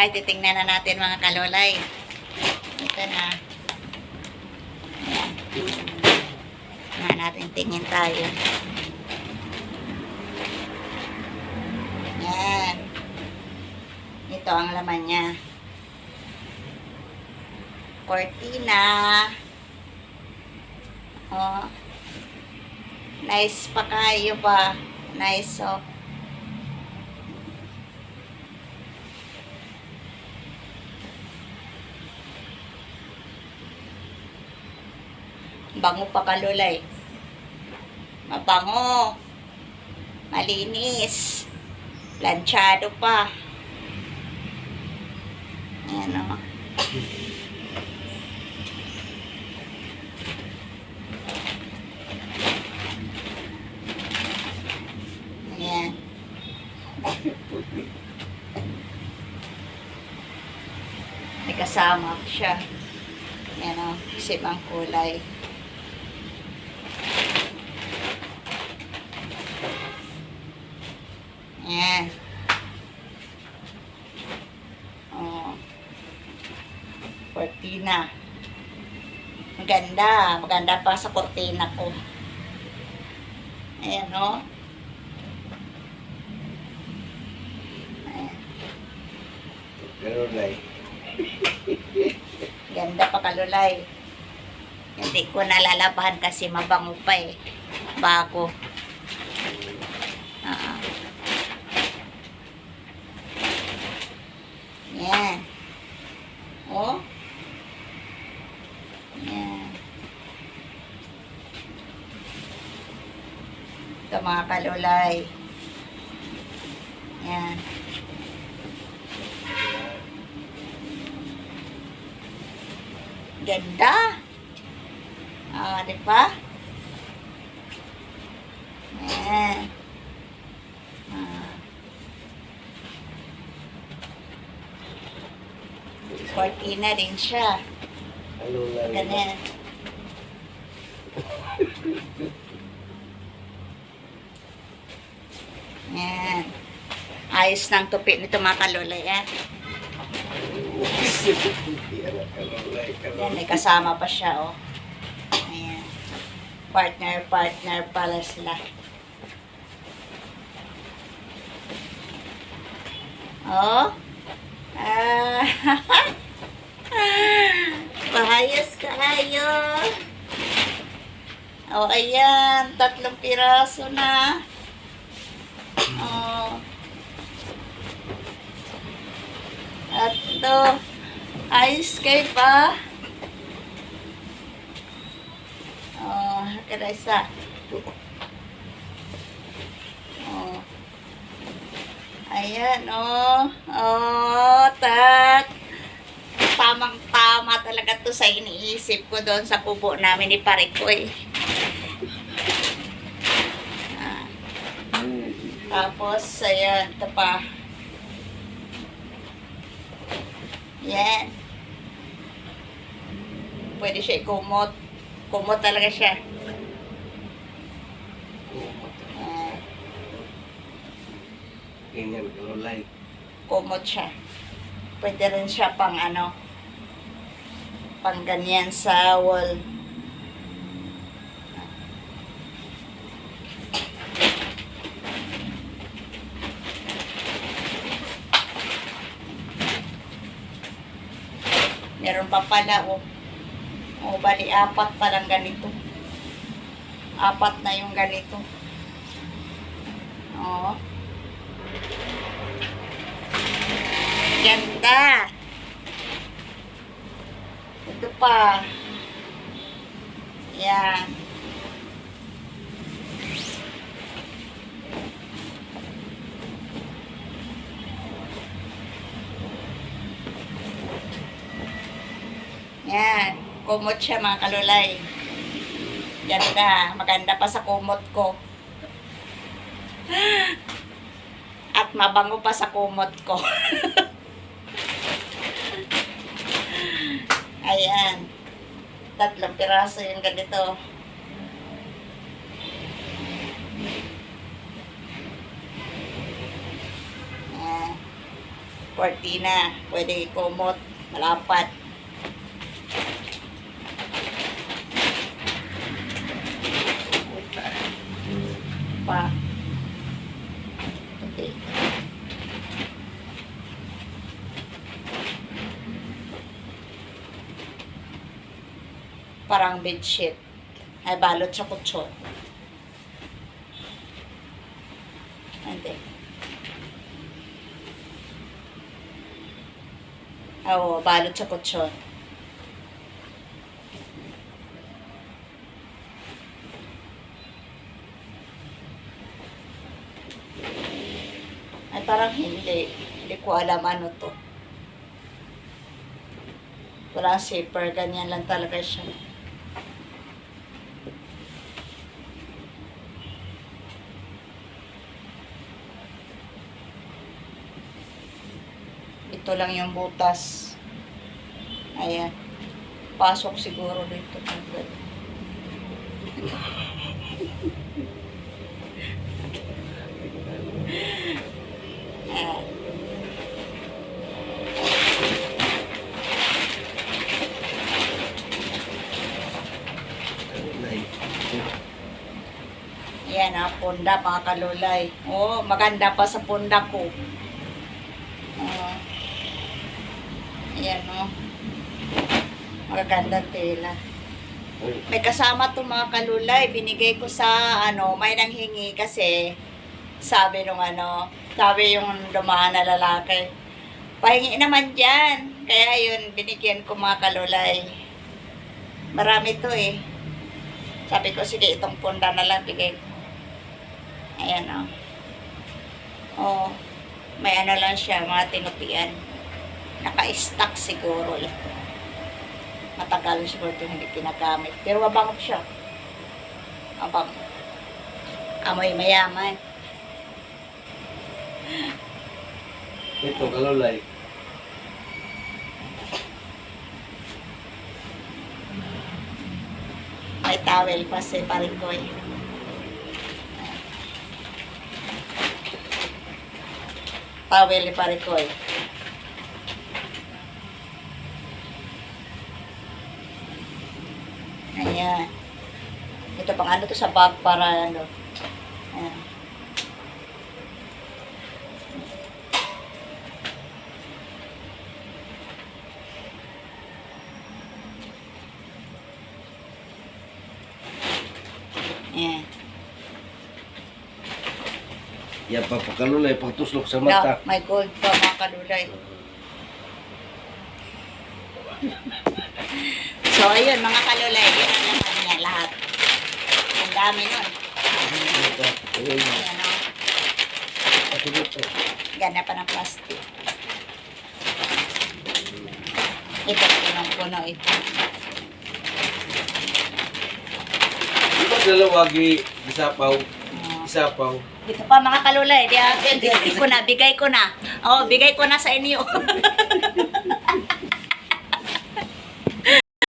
Ay, titingnan na natin mga kalolay. Ito na. Ayan. Natin tingin tayo. Yan. Ito ang laman niya. Cortina. Oh. Nice pa kayo ba? Nice, oh. Bango pa kalulay. Mabango. Malinis. Planchado pa. Ayan o. Ayan. May kasama siya. Ayan o. Simang kulay. Ayan. Oh. Cortina. Maganda. Maganda pa sa cortina ko. Ayan, oh. Ayan. Lang. Ganda pa kalulay. Hindi ko nalalabahan kasi mabango pa eh. Bago. Ah. Yan. Oh. Yan. Ito mga kalulay. Yan. Ganda. Ah, di ba? Yan. Ah. Cortina din siya. Ganyan. Yan. Ayos ng tupi nito mga kalulay. Yan. Yan, may kasama pa siya, oh. Ayan. Partner, partner pala sila. Oh. Ah. Pahayos kayo. Oh, ayan. Tatlong piraso na. Oh. At to. Ayos kayo pa. Oh, kada isa. Oh. Ayan, oh. Oh, tat. Tamang-tama talaga to sa iniisip ko doon sa kubo namin ni Parikoy. Ah. Tapos, ayan, ito pa. Yan. Pwede siya ikumot. Kumot talaga siya. Ganyan, lang. kumot siya. Pwede rin siya pang ano, pang ganyan sa wall. Meron pa pala, oh. Oh, bali, apat pa lang ganito. Apat na yung ganito. Oh. Ganda. Ito pa. Yan. Yan. Kumot siya mga kalulay. Ganda. Maganda pa sa kumot ko. At mabango pa sa kumot ko. Ayan. Tatlong piraso yung ganito. Ayan. Cortina. Pwede ikumot. Malapat. Pa. Okay. Parang bedsheet. Ay balot sa kutsyon. Hindi. Oo, balot sa kutsyon. Ay, parang hindi. Hindi ko alam ano to. Wala zipper. Ganyan lang talaga siya. Ito lang yung butas. Ayan. Pasok siguro dito. Ayan. Yan ah, punda mga kalulay. Oo, maganda pa sa punda ko. Oo. Ayan oh. Magaganda tela. May kasama to mga kalulay. Binigay ko sa ano, may nanghingi kasi sabi nung ano, sabi yung dumaan na lalaki. Pahingi naman dyan. Kaya yun, binigyan ko mga kalulay. Marami to eh. Sabi ko, sige, itong punda na lang bigay ko. Ayan o. Oh. May ano lang siya, mga tinupian. Naka-stack siguro ito. Matagal siguro ito hindi pinagamit. Pero mabango siya. Mabango. Amoy mayaman. Ito, kalulay. May towel pa si Parikoy. Towel ni Parikoy. Ayan. Ito pang ano to sa bag para ano. Ayan. Ayan. Yan pa pa kalulay, pagtuslok sa mata. may gold pa mga kalulay. So, ayun mga kalulay, yun ang niya lahat. Ang dami nun. Ito. Ayan o. Ito dito. Gana pa ng plastic. Ito, punong-puno ito. Ba dalawa gi gisapaw? Oh. Gisapaw. Ito pa mga kalulay, di, di, di ko na, bigay ko na. Oh, bigay ko na sa inyo.